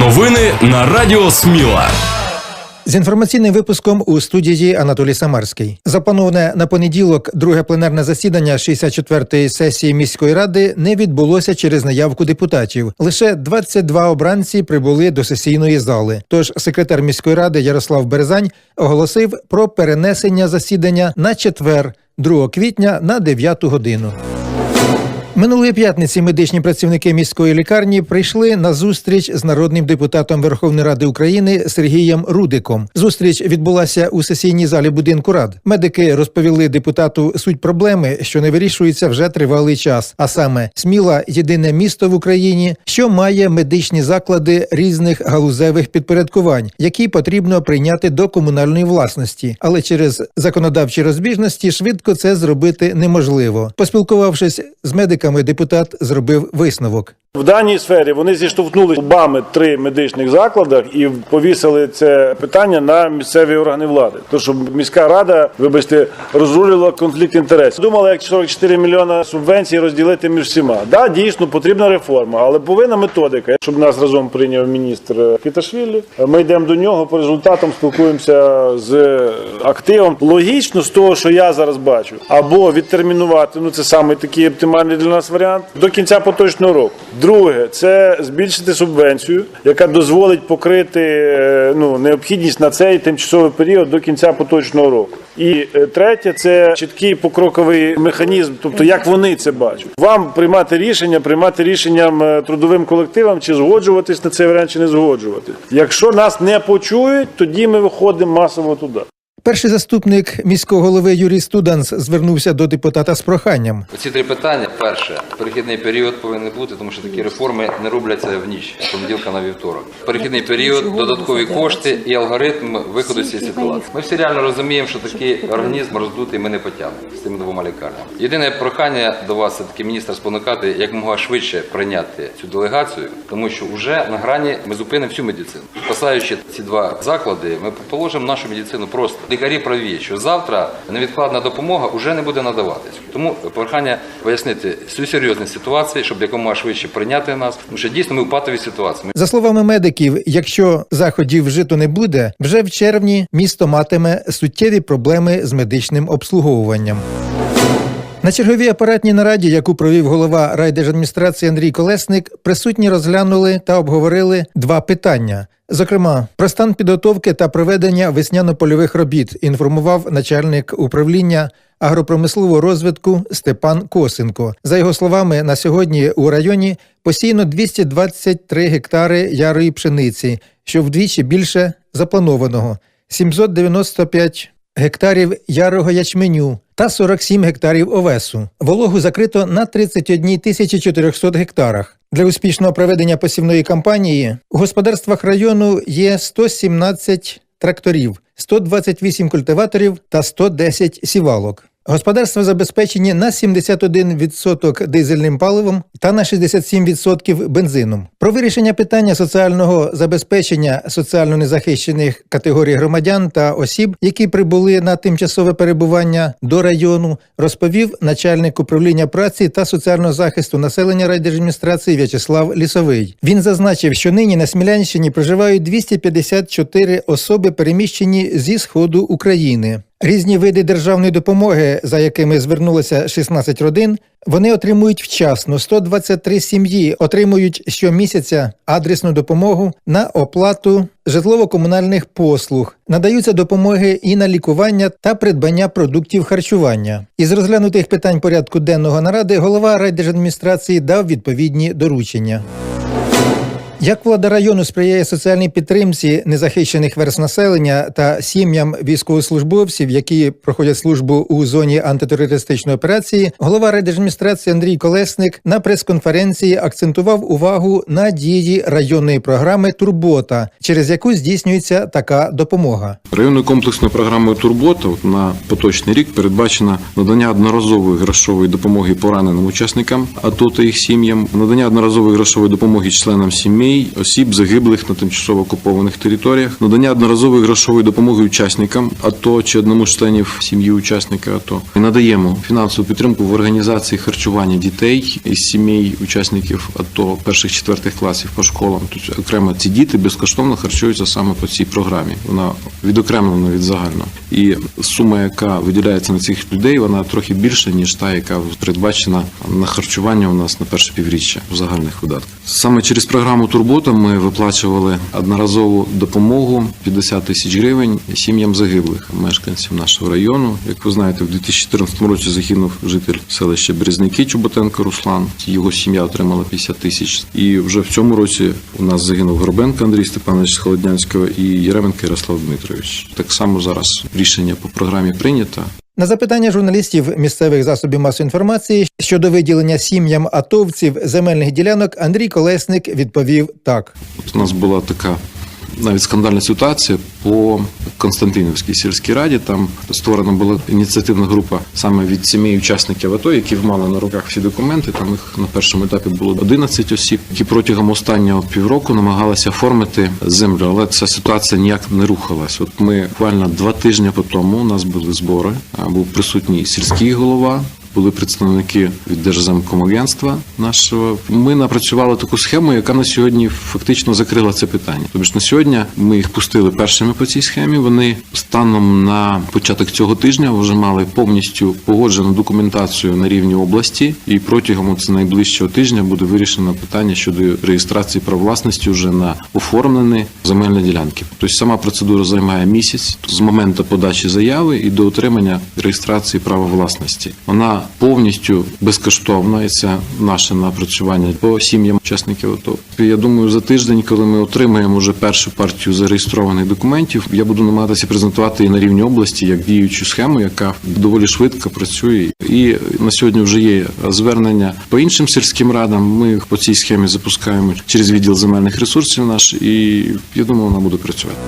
Новини на Радіо Сміла. З інформаційним випуском у студії Анатолій Самарський. Заплановане на понеділок друге пленарне засідання 64-ї сесії міської ради не відбулося через наявку депутатів. Лише 22 обранці прибули до сесійної зали. Тож секретар міської ради Ярослав Березань оголосив про перенесення засідання на четвер, 2 квітня на 9 годину. Минулої п'ятниці медичні працівники міської лікарні прийшли на зустріч з народним депутатом Верховної Ради України Сергієм Рудиком. Зустріч відбулася у сесійній залі будинку рад. Медики розповіли депутату суть проблеми, що не вирішується вже тривалий час. А саме Сміла єдине місто в Україні, що має медичні заклади різних галузевих підпорядкувань, які потрібно прийняти до комунальної власності, але через законодавчі розбіжності швидко це зробити неможливо. Поспілкувавшись з медиками, депутат зробив висновок. В даній сфері вони зіштовхнули лбами три медичних закладах і повісили це питання на місцеві органи влади. Тому що міська рада, вибачте, розрулила конфлікт інтересів. Думала, як 44 мільйона субвенцій розділити між всіма. Да, дійсно потрібна реформа, але повинна методика. Щоб нас разом прийняв міністр Кіташвілі. Ми йдемо до нього по результатам, спілкуємося з активом. Логічно з того, що я зараз бачу, або відтермінувати. Ну це саме такий оптимальний для нас варіант до кінця поточного року. Друге, це збільшити субвенцію, яка дозволить покрити е, ну, необхідність на цей тимчасовий період до кінця поточного року. І е, третє, це чіткий покроковий механізм, тобто як вони це бачать. Вам приймати рішення, приймати рішенням е, трудовим колективам, чи згоджуватись на цей варіант, чи не згоджуватись. Якщо нас не почують, тоді ми виходимо масово туди. Перший заступник міського голови Юрій Студанс звернувся до депутата з проханням. Ці три питання. Перше, перехідний період повинен бути, тому що такі реформи не робляться в ніч, з понеділка на вівторок. Перехідний період, додаткові кошти і алгоритм виходу з цієї ситуації. Ми всі реально розуміємо, що такий організм роздутий ми не потягнемо з цими двома лікарнями. Єдине прохання до вас, це таки міністра спонукати як мога швидше прийняти цю делегацію, тому що вже на грані ми зупинимо всю медицину. Спасаючи ці два заклади, ми положимо нашу медицину просто. Лікарі праві, що завтра невідкладна допомога вже не буде надаватись. Тому прохання пояснити всю серйозність ситуації, щоб якомога швидше прийняти нас, тому що дійсно ми в патовій ситуації. За словами медиків, якщо заходів вжито не буде, вже в червні місто матиме суттєві проблеми з медичним обслуговуванням. На черговій апаратній нараді, яку провів голова райдержадміністрації Андрій Колесник, присутні розглянули та обговорили два питання. Зокрема, про стан підготовки та проведення весняно-польових робіт інформував начальник управління агропромислового розвитку Степан Косенко. За його словами, на сьогодні у районі посіяно 223 гектари ярої пшениці, що вдвічі більше запланованого, 795 гектарів ярого ячменю та 47 гектарів овесу. Вологу закрито на 31 тисячі 400 гектарах. Для успішного проведення посівної кампанії у господарствах району є 117 тракторів, 128 культиваторів та 110 сівалок. Господарства забезпечені на 71% дизельним паливом та на 67% бензином. Про вирішення питання соціального забезпечення соціально незахищених категорій громадян та осіб, які прибули на тимчасове перебування до району, розповів начальник управління праці та соціального захисту населення райдержадміністрації В'ячеслав Лісовий. Він зазначив, що нині на Смілянщині проживають 254 особи, переміщені зі сходу України. Різні види державної допомоги, за якими звернулося 16 родин, вони отримують вчасно. 123 сім'ї отримують щомісяця адресну допомогу на оплату житлово-комунальних послуг. Надаються допомоги і на лікування та придбання продуктів харчування. Із розглянутих питань порядку денного наради голова райдержадміністрації дав відповідні доручення. Як влада району сприяє соціальній підтримці незахищених верст населення та сім'ям військовослужбовців, які проходять службу у зоні антитерористичної операції, голова райдержадміністрації Андрій Колесник на прес-конференції акцентував увагу на дії районної програми Турбота, через яку здійснюється така допомога. Районною комплексною програмою Турбота на поточний рік передбачено надання одноразової грошової допомоги пораненим учасникам АТО та їх сім'ям, надання одноразової грошової допомоги членам сімей сімей осіб загиблих на тимчасово окупованих територіях, надання одноразової грошової допомоги учасникам АТО чи одному з членів сім'ї учасника АТО. Ми надаємо фінансову підтримку в організації харчування дітей із сімей учасників АТО перших четвертих класів по школам. Тут окремо ці діти безкоштовно харчуються саме по цій програмі. Вона відокремлена від загального. І сума, яка виділяється на цих людей, вона трохи більша ніж та, яка передбачена на харчування у нас на перше півріччя в загальних видатках. Саме через програму Турбота ми виплачували одноразову допомогу 50 тисяч гривень сім'ям загиблих мешканців нашого району. Як ви знаєте, в 2014 році загинув житель селища Березники Чоботенко Руслан. Його сім'я отримала 50 тисяч. І вже в цьому році у нас загинув Горбенко Андрій Степанович з Холоднянського і Єременко Ярослав Дмитрович. Так само зараз рішення по програмі прийнято. На запитання журналістів місцевих засобів масової інформації щодо виділення сім'ям атовців земельних ділянок Андрій Колесник відповів так. От у нас була така навіть скандальна ситуація по Константинівській сільській раді. Там створена була ініціативна група саме від сімей учасників АТО, які мали на руках всі документи. Там їх на першому етапі було 11 осіб, які протягом останнього півроку намагалися оформити землю, але ця ситуація ніяк не рухалась. От ми буквально два тижні по тому у нас були збори. Був присутній сільський голова, були представники від Держземкомагентства нашого. Ми напрацювали таку схему, яка на сьогодні фактично закрила це питання. Тобто на сьогодні ми їх пустили першими по цій схемі. Вони станом на початок цього тижня вже мали повністю погоджену документацію на рівні області, і протягом це найближчого тижня буде вирішено питання щодо реєстрації прав власності вже на оформлені земельні ділянки. Тобто сама процедура займає місяць з моменту подачі заяви і до отримання реєстрації права власності. Вона повністю безкоштовна, і це наше напрацювання по сім'ям учасників АТО. Я думаю, за тиждень, коли ми отримаємо вже першу партію зареєстрованих документів, я буду намагатися презентувати і на рівні області як діючу схему, яка доволі швидко працює. І на сьогодні вже є звернення по іншим сільським радам. Ми їх по цій схемі запускаємо через відділ земельних ресурсів наш, і я думаю, вона буде працювати.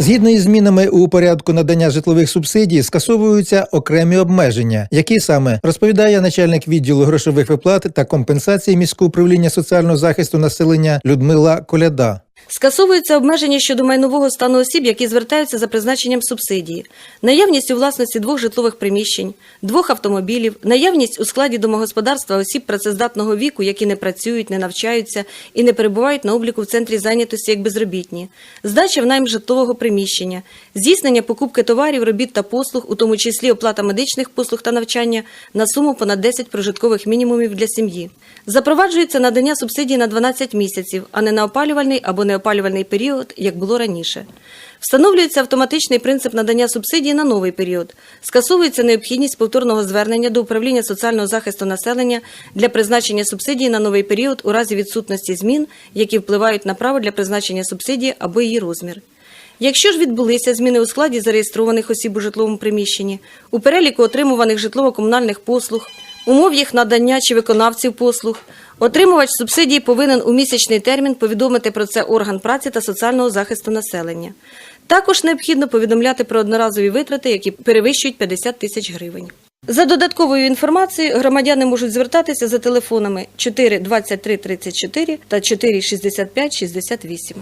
Згідно із змінами у порядку надання житлових субсидій, скасовуються окремі обмеження, які саме розповідає начальник відділу грошових виплат та компенсації міського управління соціального захисту населення Людмила Коляда. Скасовуються обмеження щодо майнового стану осіб, які звертаються за призначенням субсидії, наявність у власності двох житлових приміщень, двох автомобілів, наявність у складі домогосподарства осіб працездатного віку, які не працюють, не навчаються і не перебувають на обліку в центрі зайнятості як безробітні, здача в найм житлового приміщення, здійснення покупки товарів, робіт та послуг, у тому числі оплата медичних послуг та навчання на суму понад 10 прожиткових мінімумів для сім'ї. Запроваджується надання субсидій на 12 місяців, а не на опалювальний або неопалювальний період, як було раніше. Встановлюється автоматичний принцип надання субсидій на новий період. Скасовується необхідність повторного звернення до управління соціального захисту населення для призначення субсидії на новий період у разі відсутності змін, які впливають на право для призначення субсидії або її розмір. Якщо ж відбулися зміни у складі зареєстрованих осіб у житловому приміщенні, у переліку отримуваних житлово-комунальних послуг, умов їх надання чи виконавців послуг, отримувач субсидії повинен у місячний термін повідомити про це орган праці та соціального захисту населення. Також необхідно повідомляти про одноразові витрати, які перевищують 50 тисяч гривень. За додатковою інформацією громадяни можуть звертатися за телефонами 4 23 34 та 4 65 68.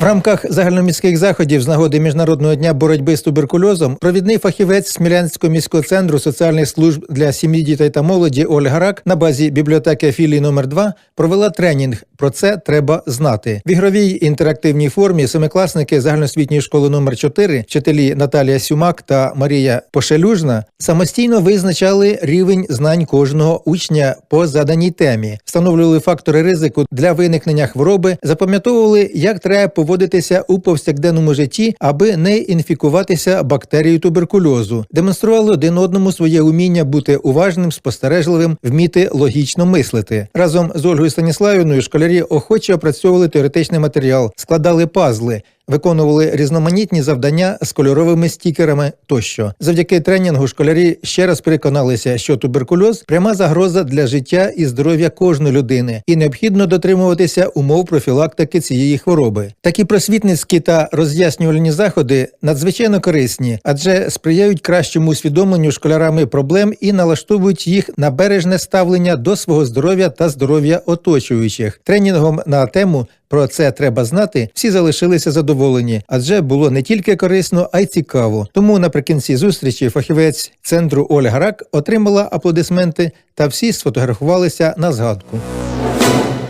В рамках загальноміських заходів з нагоди міжнародного дня боротьби з туберкульозом провідний фахівець Смілянського міського центру соціальних служб для сім'ї, дітей та молоді Ольга Рак на базі бібліотеки філії номер 2 провела тренінг. Про це треба знати. В ігровій інтерактивній формі семикласники загальноосвітньої школи номер 4 вчителі Наталія Сюмак та Марія Пошелюжна самостійно визначали рівень знань кожного учня по заданій темі, встановлювали фактори ризику для виникнення хвороби, запам'ятовували, як треба поводитися у повсякденному житті, аби не інфікуватися бактерією туберкульозу, демонстрували один одному своє уміння бути уважним, спостережливим, вміти логічно мислити. Разом з Ольгою Станіславівною школярі охоче опрацьовували теоретичний матеріал, складали пазли. Виконували різноманітні завдання з кольоровими стікерами тощо. Завдяки тренінгу школярі ще раз переконалися, що туберкульоз пряма загроза для життя і здоров'я кожної людини, і необхідно дотримуватися умов профілактики цієї хвороби. Такі просвітницькі та роз'яснювальні заходи надзвичайно корисні, адже сприяють кращому усвідомленню школярами проблем і налаштовують їх на бережне ставлення до свого здоров'я та здоров'я оточуючих. Тренінгом на тему про це треба знати. Всі залишилися задоволені, адже було не тільки корисно, а й цікаво. Тому наприкінці зустрічі фахівець центру Ольга Рак отримала аплодисменти, та всі сфотографувалися на згадку.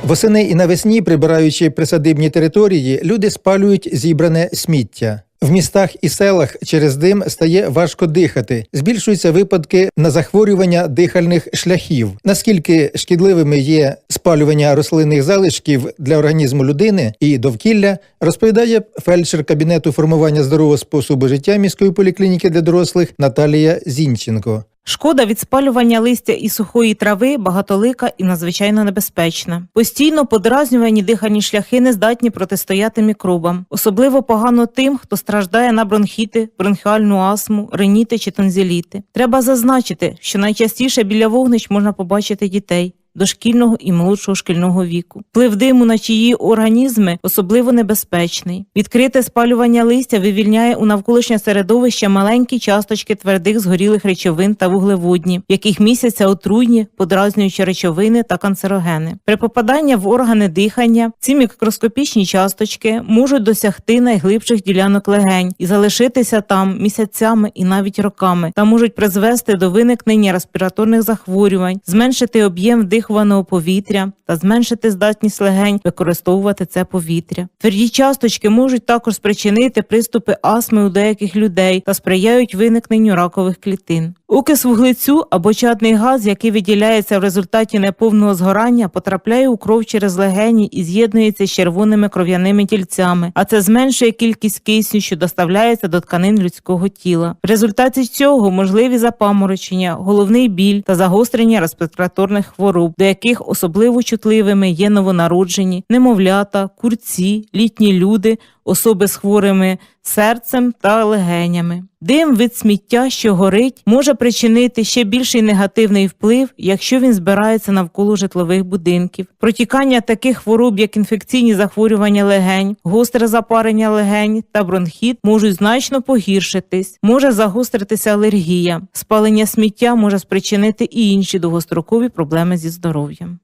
Восени і навесні, прибираючи присадибні території, люди спалюють зібране сміття. В містах і селах через дим стає важко дихати. Збільшуються випадки на захворювання дихальних шляхів. Наскільки шкідливими є спалювання рослинних залишків для організму людини і довкілля, розповідає фельдшер кабінету формування здорового способу життя міської поліклініки для дорослих Наталія Зінченко. Шкода від спалювання листя і сухої трави багатолика і надзвичайно небезпечна. Постійно подразнювані дихальні шляхи не здатні протистояти мікробам. Особливо погано тим, хто страждає на бронхіти, бронхіальну астму, реніти чи тонзіліти. Треба зазначити, що найчастіше біля вогнищ можна побачити дітей. Дошкільного і молодшого шкільного віку. Вплив диму на чиї організми особливо небезпечний. Відкрите спалювання листя вивільняє у навколишнє середовище маленькі часточки твердих згорілих речовин та вуглеводні, яких містяться отруйні, подразнюючі речовини та канцерогени. При попаданні в органи дихання ці мікроскопічні часточки можуть досягти найглибших ділянок легень і залишитися там місяцями і навіть роками, та можуть призвести до виникнення респіраторних захворювань, зменшити об'єм вдихуваного повітря та зменшити здатність легень використовувати це повітря. Тверді часточки можуть також спричинити приступи астми у деяких людей та сприяють виникненню ракових клітин. Укис вуглецю або чадний газ, який виділяється в результаті неповного згорання, потрапляє у кров через легені і з'єднується з червоними кров'яними тільцями, а це зменшує кількість кисню, що доставляється до тканин людського тіла. В результаті цього можливі запаморочення, головний біль та загострення респіраторних хвороб, до яких особливо чутливими є новонароджені, немовлята, курці, літні люди, особи з хворими серцем та легенями. Дим від сміття, що горить, може причинити ще більший негативний вплив, якщо він збирається навколо житлових будинків. Протікання таких хвороб, як інфекційні захворювання легень, гостре запарення легень та бронхіт, можуть значно погіршитись, може загостритися алергія. Спалення сміття може спричинити і інші довгострокові проблеми зі здоров'ям.